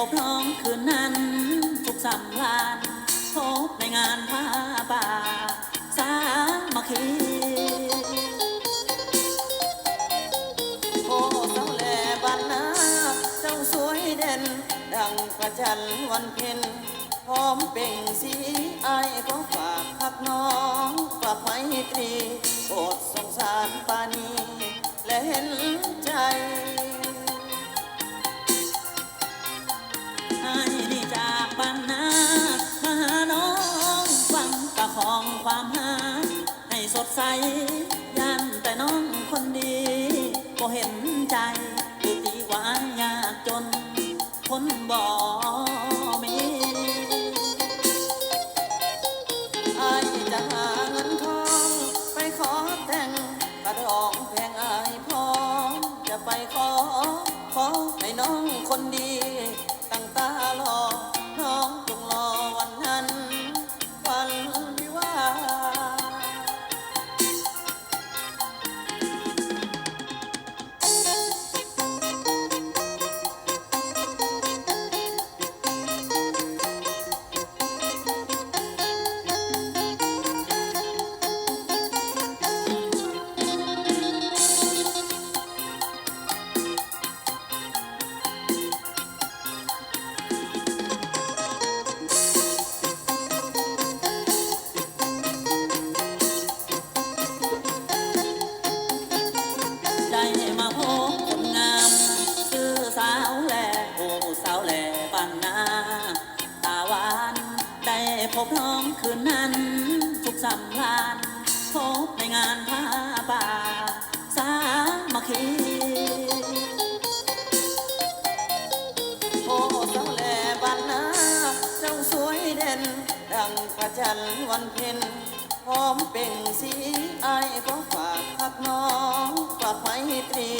พบรองคืนนั้น ทุกสำลานพบในงานผ้าป่า สามัคคีโอ้เจ้าแหลบันนาเจ้าสวยเด่น ดังประจันวันเพ็ญพร้อมเป่งสีไอายก็ฝากพักน้องกลับไมตรีโปดสงสารปานี ให้สดใสยันแต่น้องคนดีก็เห็นใจคือตีหวานยากจน คนบ่มีอาจะหาเงินทอง ไปขอแต่งกระดองแพงไอพอจะไปขอ ขอให้น้องคนดี พบน้องคืนนั้น ทุกสำลานพบในงานผ้าป่าสามัคคีโอ้เจ้าแหล่บ้านนาเจ้าสวยเด่น ดังพระจันทร์วันเพ็ญพร้อมเป่งสีไอายก็ฝากหักน้องฝากไว้ตรี